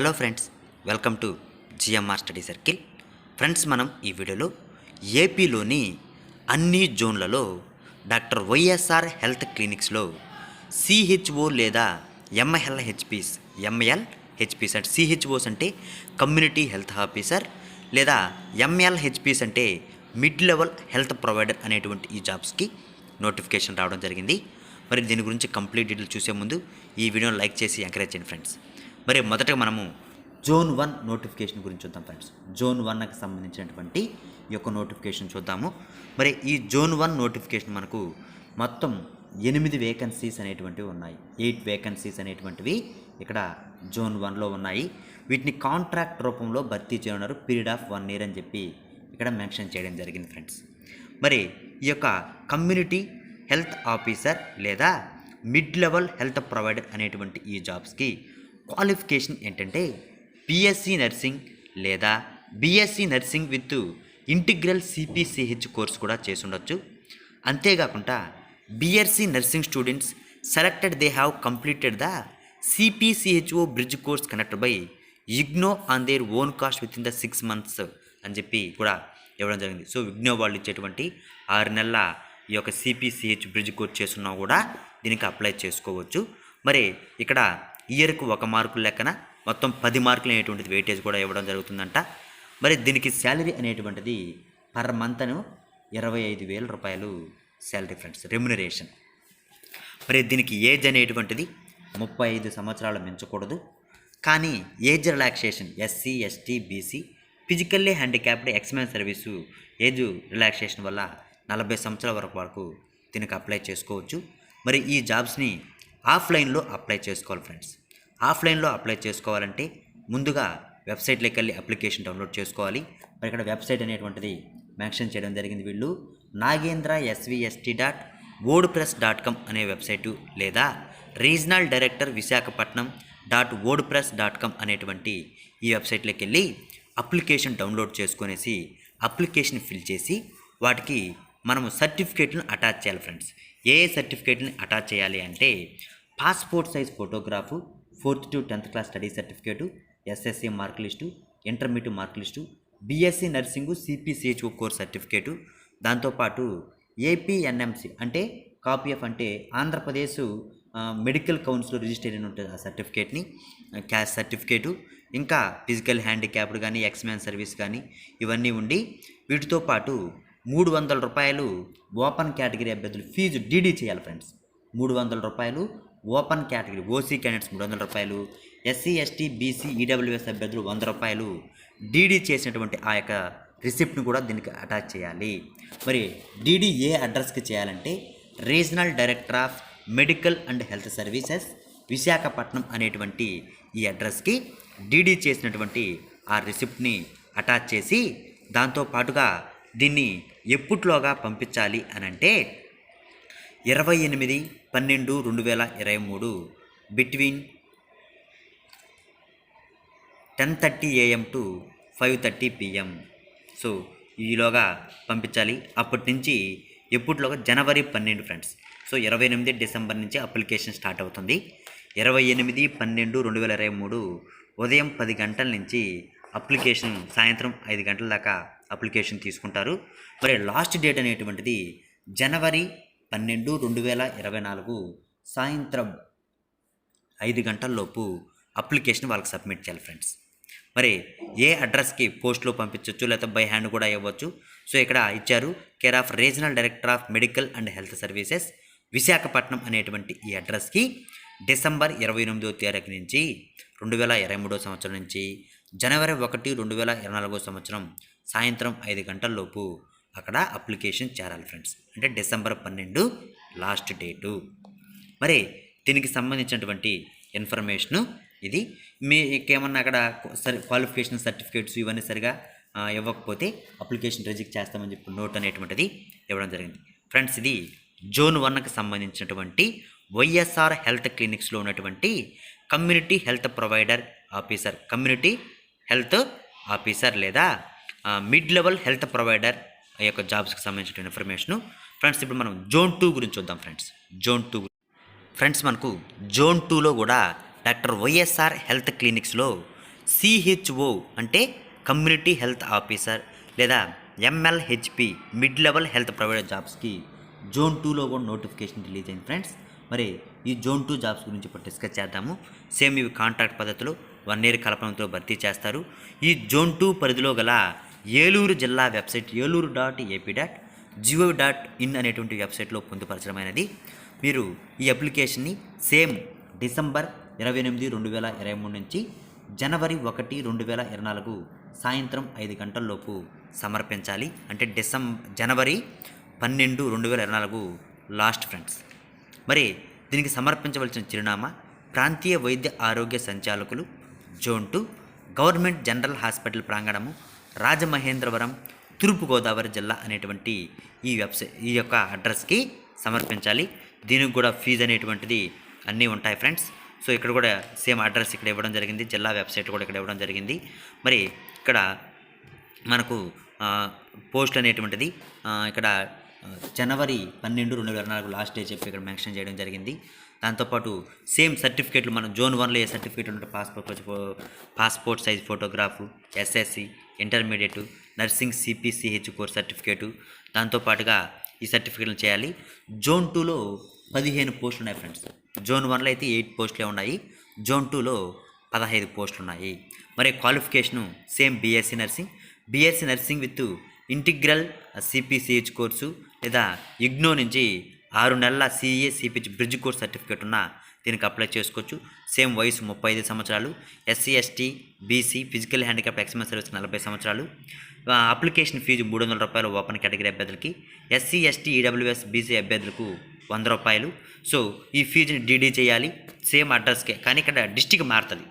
Hello friends welcome to GMR study circle. Friends మనం ఈ వీడియోలో ఏపీలోని అన్ని జోన్లలో డాక్టర్ వైఎస్ఆర్ హెల్త్ క్లినిక్స్లో సిహెచ్ఓ లేదా ఎంఎల్ హెచ్పిస్ ఎంఎల్ హెచ్పిస్ అంటే సిహెచ్ఓస్ అంటే కమ్యూనిటీ హెల్త్ ఆఫీసర్ లేదా ఎంఎల్ హెచ్పిస్ అంటే మిడ్ లెవెల్ హెల్త్ ప్రొవైడర్ అనేటువంటి ఈ జాబ్స్కి నోటిఫికేషన్ రావడం జరిగింది. మరి దీని గురించి కంప్లీట్ డీటెయిల్ చూసే ముందు ఈ వీడియోని లైక్ చేసి ఎంకరేజ్ చేయండి ఫ్రెండ్స్. మరి మొదట మనము జోన్ వన్ నోటిఫికేషన్ గురించి చూద్దాం ఫ్రెండ్స్ జోన్ వన్కి సంబంధించినటువంటి ఈ యొక్క నోటిఫికేషన్ చూద్దాము. మరి ఈ జోన్ వన్ నోటిఫికేషన్ మనకు మొత్తం ఎనిమిది వేకెన్సీస్ అనేటువంటివి ఉన్నాయి. ఎయిట్ వేకెన్సీస్ అనేటువంటివి ఇక్కడ జోన్ వన్లో ఉన్నాయి. వీటిని కాంట్రాక్ట్ రూపంలో భర్తీ చేయనున్నారు. పీరియడ్ ఆఫ్ వన్ ఇయర్ అని చెప్పి ఇక్కడ మెన్షన్ చేయడం జరిగింది ఫ్రెండ్స్ మరి ఈ యొక్క కమ్యూనిటీ హెల్త్ ఆఫీసర్ లేదా మిడ్ లెవెల్ హెల్త్ ప్రొవైడర్ అనేటువంటి ఈ జాబ్స్కి క్వాలిఫికేషన్ ఏంటంటే బీఎస్సీ నర్సింగ్ లేదా BSc nursing with integral CPCH course కూడా చేసి ఉండొచ్చు అంతేకాకుండా BSc nursing students selected they have completed the CPCHO bridge course connected by IGNOU on their own cost within the six months అని చెప్పి కూడా ఇవ్వడం జరిగింది. సో విగ్నో వాళ్ళు ఇచ్చేటువంటి ఆరు నెలల ఈ యొక్క సిపిసిహెచ్ బ్రిడ్జ్ కోర్స్ చేస్తున్నా కూడా దీనికి అప్లై చేసుకోవచ్చు. మరి ఇక్కడ ఇయర్కు ఒక మార్కు లెక్కన మొత్తం పది మార్కులు అనేటువంటిది వెయిటేజ్ కూడా ఇవ్వడం జరుగుతుందంట. మరి దీనికి శాలరీ అనేటువంటిది పర్ మంత్ను ఇరవై ఐదు వేల రూపాయలు శాలరీ ఫ్రెండ్స్ రెమ్యునరేషన్ మరి దీనికి ఏజ్ అనేటువంటిది ముప్పై ఐదు సంవత్సరాలు మించకూడదు. కానీ age relaxation SC ST BC physically handicapped ex men service age relaxation వల్ల నలభై సంవత్సరాల వరకు వరకు దీనికి అప్లై చేసుకోవచ్చు. మరి ఈ జాబ్స్ని ఆఫ్లైన్లో అప్లై చేసుకోవాలి ఫ్రెండ్స్ ఆఫ్లైన్లో అప్లై చేసుకోవాలంటే ముందుగా వెబ్సైట్లోకి వెళ్ళి అప్లికేషన్ డౌన్లోడ్ చేసుకోవాలి. మరి ఇక్కడ వెబ్సైట్ అనేటువంటిది మెన్షన్ చేయడం జరిగింది వీళ్ళు. Nagendra SVST dot WordPress dot com అనే వెబ్సైటు లేదా regional director Visakhapatnam dot WordPress dot com అనేటువంటి ఈ వెబ్సైట్లోకి వెళ్ళి అప్లికేషన్ డౌన్లోడ్ చేసుకునేసి అప్లికేషన్ ఫిల్ చేసి వాటికి మనము సర్టిఫికేట్లను అటాచ్ చేయాలి ఫ్రెండ్స్. ఏ ఏ సర్టిఫికేట్ని అటాచ్ చేయాలి అంటే passport size photograph fourth to tenth class study certificate SSC mark list intermediate mark list BSc nursing CPCHO course certificate దాంతోపాటు ఏపీఎన్ఎంసి అంటే కాపీ ఆఫ్ అంటే ఆంధ్రప్రదేశ్ మెడికల్ కౌన్సిల్ రిజిస్టర్ అయిన ఉంటుంది ఆ సర్టిఫికేట్ని క్యాష్ సర్టిఫికేటు ఇంకా ఫిజికల్ హ్యాండిక్యాప్డ్ కానీ ఎక్స్మ్యాన్ సర్వీస్ కానీ ఇవన్నీ ఉండి వీటితో పాటు మూడు వందల రూపాయలు ఓపెన్ కేటగిరీ అభ్యర్థులు ఫీజు డీడీ చేయాలి ఫ్రెండ్స్. మూడు వందల రూపాయలు ఓపెన్ కేటగిరీ ఓసీ క్యాండిడేట్స్ మూడు వందల రూపాయలు ఎస్సీ ఎస్టీ బీసీ ఈడబ్ల్యూఎస్ అభ్యర్థులు వంద రూపాయలు. డీడీ చేసినటువంటి ఆ యొక్క రిసిప్ట్ని కూడా దీనికి అటాచ్ చేయాలి. మరి డీడీ ఏ అడ్రస్కి చేయాలంటే regional director of medical and health services Visakhapatnam అనేటువంటి ఈ అడ్రస్కి డీడీ చేసినటువంటి ఆ రిసిప్ట్ని అటాచ్ చేసి దాంతో పాటుగా దీన్ని ఎప్పుట్లోగా పంపించాలి అని అంటే ఇరవై ఎనిమిది పన్నెండు రెండు వేల ఇరవై మూడు. Between ten thirty AM to five thirty PM. So ఈలోగా పంపించాలి. అప్పటి నుంచి ఎప్పటిలోగా? జనవరి పన్నెండు ఫ్రెండ్స్. సో ఇరవై ఎనిమిది డిసెంబర్ నుంచి అప్లికేషన్ స్టార్ట్ అవుతుంది. ఇరవై ఎనిమిది పన్నెండు రెండు వేల ఇరవై మూడు ఉదయం పది గంటల నుంచి అప్లికేషన్ సాయంత్రం ఐదు గంటల దాకా అప్లికేషన్ తీసుకుంటారు. మరి లాస్ట్ డేట్ అనేటువంటిది జనవరి పన్నెండు రెండు వేల ఇరవై నాలుగు సాయంత్రం ఐదు గంటల్లోపు అప్లికేషన్ వాళ్ళకి సబ్మిట్ చేయాలి ఫ్రెండ్స్. మరి ఏ అడ్రస్కి పోస్ట్లో పంపించవచ్చు లేకపోతే బై హ్యాండ్ కూడా ఇవ్వచ్చు. సో ఇక్కడ ఇచ్చారు care of regional director of medical and health services Visakhapatnam అనేటువంటి ఈ అడ్రస్కి డిసెంబర్ ఇరవై ఎనిమిదో తారీఖు నుంచి రెండు వేల ఇరవై మూడో సంవత్సరం నుంచి జనవరి ఒకటి రెండు వేల ఇరవై నాలుగో సంవత్సరం సాయంత్రం ఐదు గంటల్లోపు అక్కడ అప్లికేషన్ చేరాలి ఫ్రెండ్స్. అంటే డిసెంబర్ పన్నెండు లాస్ట్ డేటు. మరి దీనికి సంబంధించినటువంటి ఇన్ఫర్మేషను ఇది. మీకేమన్నా అక్కడ సరి క్వాలిఫికేషన్ సర్టిఫికేట్స్ ఇవన్నీ సరిగా ఇవ్వకపోతే అప్లికేషన్ రిజెక్ట్ చేస్తామని చెప్పి నోట్ అనేటువంటిది ఇవ్వడం జరిగింది. ఫ్రెండ్స్ ఇది జోన్ వన్కి సంబంధించినటువంటి వైఎస్ఆర్ హెల్త్ క్లినిక్స్లో ఉన్నటువంటి community health provider officer community health officer లేదా మిడ్ లెవెల్ హెల్త్ ప్రొవైడర్ ఈ యొక్క జాబ్స్కి సంబంధించిన ఇన్ఫర్మేషను ఫ్రెండ్స్ ఇప్పుడు మనం జోన్ టూ గురించి చూద్దాం ఫ్రెండ్స్ జోన్ టూ ఫ్రెండ్స్ మనకు జోన్ టూలో కూడా డాక్టర్ వైఎస్ఆర్ హెల్త్ క్లినిక్స్లో సిహెచ్ఓ అంటే కమ్యూనిటీ హెల్త్ ఆఫీసర్ లేదా MLHP mid level health provider జాబ్స్కి జోన్ టూలో కూడా నోటిఫికేషన్ రిలీజ్ అయింది ఫ్రెండ్స్ మరి ఈ జోన్ టూ జాబ్స్ గురించి ఇప్పుడు డిస్కస్ చేద్దాము. సేమ్ ఇవి కాంట్రాక్ట్ పద్ధతిలో వన్ ఇయర్ కలపడంతో భర్తీ చేస్తారు. ఈ జోన్ టూ పరిధిలో గల ఏలూరు జిల్లా website Eluru dot AP dot GO dot in అనేటువంటి వెబ్సైట్లో పొందుపరచడమైనది. మీరు ఈ అప్లికేషన్ని సేమ్ డిసెంబర్ ఇరవై ఎనిమిది రెండు వేల ఇరవై మూడు నుంచి జనవరి ఒకటి రెండు వేల ఇరవై నాలుగు సాయంత్రం ఐదు గంటల్లోపు సమర్పించాలి. అంటే డిసెం జనవరి పన్నెండు రెండు వేల ఇరవై నాలుగు లాస్ట్ ఫ్రెండ్స్. మరి దీనికి సమర్పించవలసిన చిరునామా ప్రాంతీయ వైద్య ఆరోగ్య సంచాలకులు zone two government general hospital ప్రాంగణము Rajamahendravaram తూర్పుగోదావరి జిల్లా అనేటువంటి ఈ వెబ్సైట్ ఈ యొక్క అడ్రస్కి సమర్పించాలి. దీనికి కూడా ఫీజు అనేటువంటిది అన్నీ ఉంటాయి ఫ్రెండ్స్. సో ఇక్కడ కూడా సేమ్ అడ్రస్ ఇక్కడ ఇవ్వడం జరిగింది. జిల్లా వెబ్సైట్ కూడా ఇక్కడ ఇవ్వడం జరిగింది. మరి ఇక్కడ మనకు పోస్ట్ అనేటువంటిది ఇక్కడ జనవరి పన్నెండు రెండు వేల నాలుగు లాస్ట్ డే చెప్పి ఇక్కడ మెన్షన్ చేయడం జరిగింది. దాంతోపాటు సేమ్ సర్టిఫికేట్లు మనం జోన్ వన్లో ఏ సర్టిఫికేట్ ఉంటే passport passport size photograph SSC intermediate nursing CPCH course certificate. దాంతోపాటుగా ఈ సర్టిఫికేట్లు చేయాలి. జోన్ టూలో పదిహేను పోస్టులు ఉన్నాయి ఫ్రెండ్స్. జోన్ వన్లో అయితే ఎయిట్ పోస్టులే ఉన్నాయి. జోన్ టూలో పదహైదు పోస్టులు ఉన్నాయి మరి qualification same BSc nursing. BSc nursing with integral CPCH course లేదా ఇగ్నో నుంచి ఆరు నెలల CA CPH bridge course certificate ఉన్న దీనికి అప్లై చేసుకోవచ్చు. సేమ్ వయసు ముప్పై ఐదు సంవత్సరాలు SC ST BC physical handicap ex men service నలభై సంవత్సరాలు. అప్లికేషన్ ఫీజు మూడు వందల రూపాయలు ఓపెన్ కేటగిరీ అభ్యర్థులకి ఎస్సీ ఎస్టీ ఈడబ్ల్యూఎస్ బీసీ అభ్యర్థులకు వంద రూపాయలు. సో ఈ ఫీజుని డీడీ చేయాలి. సేమ్ అడ్రస్కే కానీ ఇక్కడ డిస్టిక్ మారుతుంది.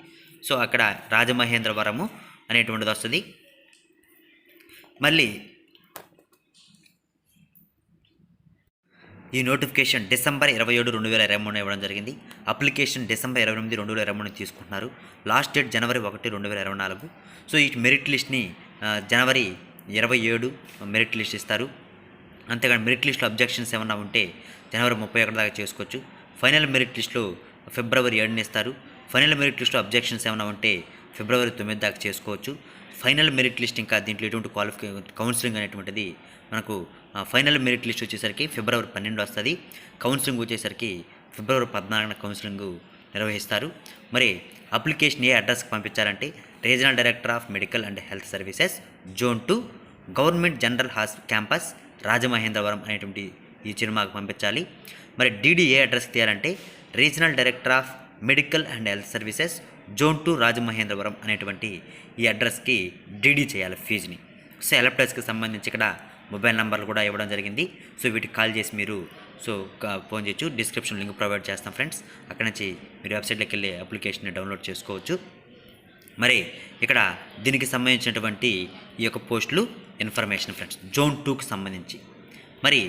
సో అక్కడ రాజమహేంద్రవరము అనేటువంటిది వస్తుంది. మళ్ళీ ఈ నోటిఫికేషన్ డిసెంబర్ ఇరవై ఏడు రెండు వేల ఇరవై మూడు ఇవ్వడం జరిగింది. అప్లికేషన్ డిసెంబర్ ఇరవై ఎనిమిది రెండు వేల ఇరవై మూడు తీసుకుంటున్నారు. లాస్ట్ డేట్ జనవరి ఒకటి రెండు వేల ఇరవై నాలుగు. సో ఈ మెరిట్ లిస్ట్ని జనవరి ఇరవై ఏడు మెరిట్ లిస్ట్ ఇస్తారు. అంతేగాని మెరిట్ లిస్ట్లో అబ్జెక్షన్స్ ఏమన్నా ఉంటే జనవరి ముప్పై ఒకటి దాకా చేసుకోవచ్చు. ఫైనల్ మెరిట్ లిస్ట్లో ఫిబ్రవరి ఏడుని ఇస్తారు. ఫైనల్ మెరిట్ లిస్ట్లో అబ్జెక్షన్స్ ఏమైనా ఉంటే ఫిబ్రవరి తొమ్మిది దాకా చేసుకోవచ్చు. ఫైనల్ మెరిట్ లిస్ట్ ఇంకా దీంట్లో ఎటువంటి క్వాలిఫికే కౌన్సిలింగ్ అనేటువంటిది మనకు ఫైనల్ మెరిట్ లిస్ట్ వచ్చేసరికి ఫిబ్రవరి పన్నెండు వస్తుంది. కౌన్సిలింగ్ వచ్చేసరికి ఫిబ్రవరి పద్నాలుగున కౌన్సిలింగ్ నిర్వహిస్తారు. మరి అప్లికేషన్ ఏ అడ్రస్కి పంపించాలంటే regional director of medical and health services zone two government general has campus Rajamahendravaram అనేటువంటి ఈ చిరుమాకు పంపించాలి. మరి డీడీ ఏ అడ్రస్కి తీయాలంటే regional director of medical and health services zone two Rajamahendravaram అనేటువంటి ఈ అడ్రస్కి డీడీ చేయాలి ఫీజుని. సో ఎలక్ట్రస్కి సంబంధించి ఇక్కడ మొబైల్ నెంబర్లు కూడా ఇవ్వడం జరిగింది. సో వీటికి కాల్ చేసి మీరు సో ఫోన్ చేయొచ్చు. డిస్క్రిప్షన్ లింక్ ప్రొవైడ్ చేస్తాం ఫ్రెండ్స్. అక్కడ నుంచి మీరు వెబ్సైట్లోకి వెళ్ళి అప్లికేషన్ని డౌన్లోడ్ చేసుకోవచ్చు. మరి ఇక్కడ దీనికి సంబంధించినటువంటి ఈ యొక్క పోస్టులు ఇన్ఫర్మేషన్ ఫ్రెండ్స్ జోన్ టూకి సంబంధించి. మరి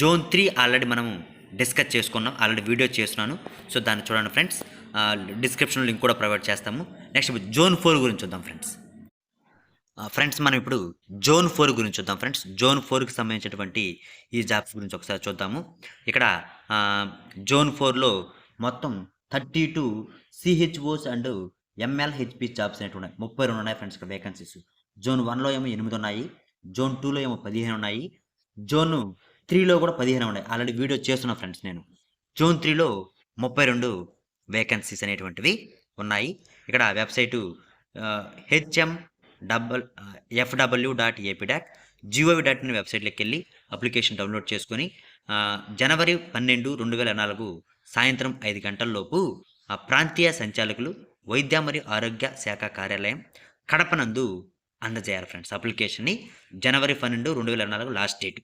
జోన్ త్రీ ఆల్రెడీ మనము డిస్కస్ చేసుకున్నాం ఆల్రెడీ వీడియో చేస్తున్నాను. సో దాన్ని చూడండి ఫ్రెండ్స్. డిస్క్రిప్షన్ లింక్ కూడా ప్రొవైడ్ చేస్తాము. నెక్స్ట్ జోన్ ఫోర్ గురించి చూద్దాం ఫ్రెండ్స్. ఫ్రెండ్స్ మనం ఇప్పుడు జోన్ ఫోర్ గురించి చూద్దాం. ఫ్రెండ్స్ జోన్ ఫోర్కి సంబంధించినటువంటి ఈ జాబ్స్ గురించి ఒకసారి చూద్దాము. ఇక్కడ జోన్ ఫోర్లో మొత్తం thirty two CHOs and MLHP jobs అనేవి ఉన్నాయి. ముప్పై రెండు ఉన్నాయి ఫ్రెండ్స్ ఇక్కడ వేకెన్సీస్ జోన్ వన్లో ఏమో ఎనిమిది ఉన్నాయి. జోన్ టూలో ఏమో పదిహేను ఉన్నాయి. జోన్ త్రీలో కూడా పదిహేను ఉన్నాయి. ఆల్రెడీ వీడియో చేస్తున్నా ఫ్రెండ్స్ నేను. జోన్ త్రీలో ముప్పై రెండు వేకెన్సీస్ అనేటువంటివి ఉన్నాయి. ఇక్కడ website HM double FW dot AP dot GOV dot in వెబ్సైట్లోకి వెళ్ళి అప్లికేషన్ డౌన్లోడ్ చేసుకొని జనవరి పన్నెండు రెండు వేల నాలుగు సాయంత్రం ఐదు గంటల్లోపు ఆ ప్రాంతీయ సంచాలకులు వైద్య మరియు ఆరోగ్య శాఖ కార్యాలయం కడపనందు అందజేయాలి ఫ్రెండ్స్. అప్లికేషన్ని జనవరి పన్నెండు రెండు వేల నాలుగు లాస్ట్ డేట్.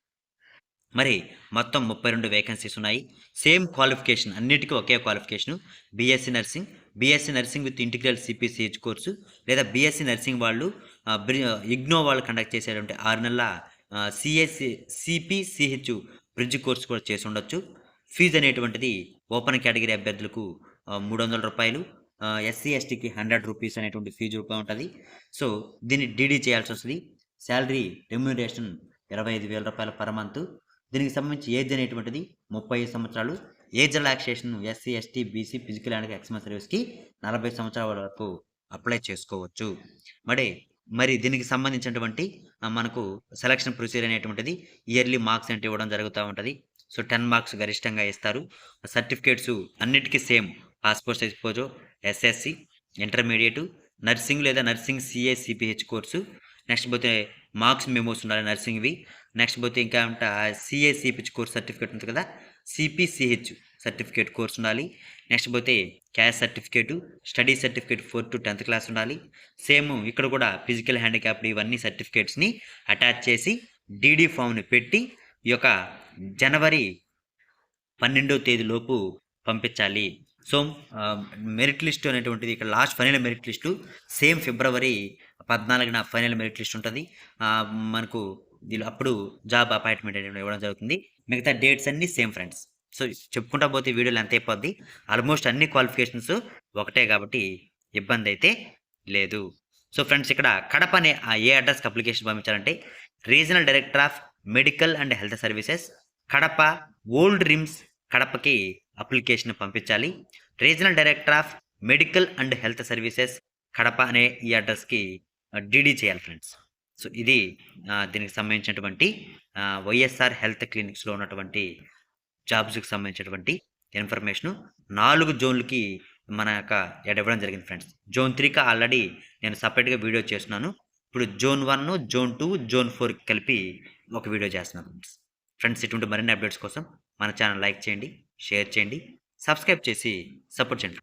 మరి మొత్తం ముప్పై రెండు వేకెన్సీస్ ఉన్నాయి. సేమ్ క్వాలిఫికేషన్ అన్నిటికీ ఒకే qualification BSc nursing BSc nursing with integral CPCH course లేదా బీఎస్సీ నర్సింగ్ వాళ్ళు ఇగ్నో వాళ్ళు కండక్ట్ చేసేటువంటి ఆరు నెలల సిఎస్సి సిపిసిహెచ్ బ్రిడ్జ్ కోర్సు కూడా చేసి ఉండొచ్చు. ఫీజు అనేటువంటిది ఓపెన్ కేటగిరీ అభ్యర్థులకు మూడు వందల రూపాయలు ఎస్సీ ఎస్టీకి హండ్రెడ్ రూపీస్ అనేటువంటి ఫీజు రూపాయి ఉంటుంది. సో దీన్ని డీడీ చేయాల్సి వస్తుంది. శాలరీ రెమ్యూనరేషన్ ఇరవై ఐదు వేల రూపాయల పర్ మంత్ దీనికి సంబంధించి ఏజ్ అనేటువంటిది ముప్పై ఐదు సంవత్సరాలు. Age relaxation SC ST BC physical and ex men సర్వీస్కి నలభై సంవత్సరాల వరకు అప్లై చేసుకోవచ్చు. మరి మరి దీనికి సంబంధించినటువంటి మనకు సెలక్షన్ ప్రొసీజర్ అనేటువంటిది ఇయర్లీ మార్క్స్ అంటే ఇవ్వడం జరుగుతూ ఉంటుంది. సో టెన్ మార్క్స్ గరిష్టంగా ఇస్తారు. సర్టిఫికేట్స్ అన్నిటికీ same. Passport size photo SSC intermediate nursing లేదా nursing CA CPH course. Next పోతే మార్క్స్ మెమోస్ ఉండాలి నర్సింగ్వి. నెక్స్ట్ పోతే ఇంకా సిఏ సిపిహెచ్ కోర్స్ సర్టిఫికేట్ ఉంది కదా. సిపిసిహెచ్ సర్టిఫికేట్ కోర్స్ ఉండాలి. నెక్స్ట్ పోతే caste certificate study certificate fourth to tenth class ఉండాలి. సేమ్ ఇక్కడ కూడా ఫిజికల్ హ్యాండిక్యాప్డ్ ఇవన్నీ సర్టిఫికేట్స్ని అటాచ్ చేసి డీడీ ఫామ్ని పెట్టి ఈ యొక్క జనవరి పన్నెండో తేదీలోపు పంపించాలి. సో మెరిట్ లిస్ట్ అనేటువంటిది ఇక్కడ last final merit list. Same ఫిబ్రవరి పద్నాలుగున ఫైనల్ మెరిట్ లిస్ట్ ఉంటుంది. మనకు అప్పుడు జాబ్ అపాయింట్మెంట్ అనేది ఇవ్వడం జరుగుతుంది. మిగతా డేట్స్ అన్నీ సేమ్ ఫ్రెండ్స్ సో చెప్పుకుంటా పోతే వీడియోలు ఎంత అయిపోద్ది. ఆల్మోస్ట్ అన్ని క్వాలిఫికేషన్స్ ఒకటే కాబట్టి ఇబ్బంది అయితే లేదు. సో ఫ్రెండ్స్ ఇక్కడ కడప అనే ఆ ఏ అడ్రస్కి అప్లికేషన్ పంపించాలంటే regional director of medical and health services Kadapa old RIMS కడపకి application పంపించాలి. Regional director of medical and health services Kadapa అనే ఈ అడ్రస్కి డీడీ చేయాలి ఫ్రెండ్స్ సో ఇది దీనికి సంబంధించినటువంటి వైఎస్ఆర్ హెల్త్ క్లినిక్స్లో ఉన్నటువంటి జాబ్స్కి సంబంధించినటువంటి ఇన్ఫర్మేషను నాలుగు జోన్లకి మన యొక్క ఎడ ఇవ్వడం జరిగింది ఫ్రెండ్స్. జోన్ త్రీకి ఆల్రెడీ నేను సపరేట్గా వీడియో చేస్తున్నాను. ఇప్పుడు zone one zone two zone four కలిపి ఒక వీడియో చేస్తున్నాను ఫ్రెండ్స్. ఫ్రెండ్స్ ఇటువంటి మరిన్ని అప్డేట్స్ కోసం మన ఛానల్ లైక్ చేయండి షేర్ చేయండి సబ్స్క్రైబ్ చేసి సపోర్ట్ చేయండి.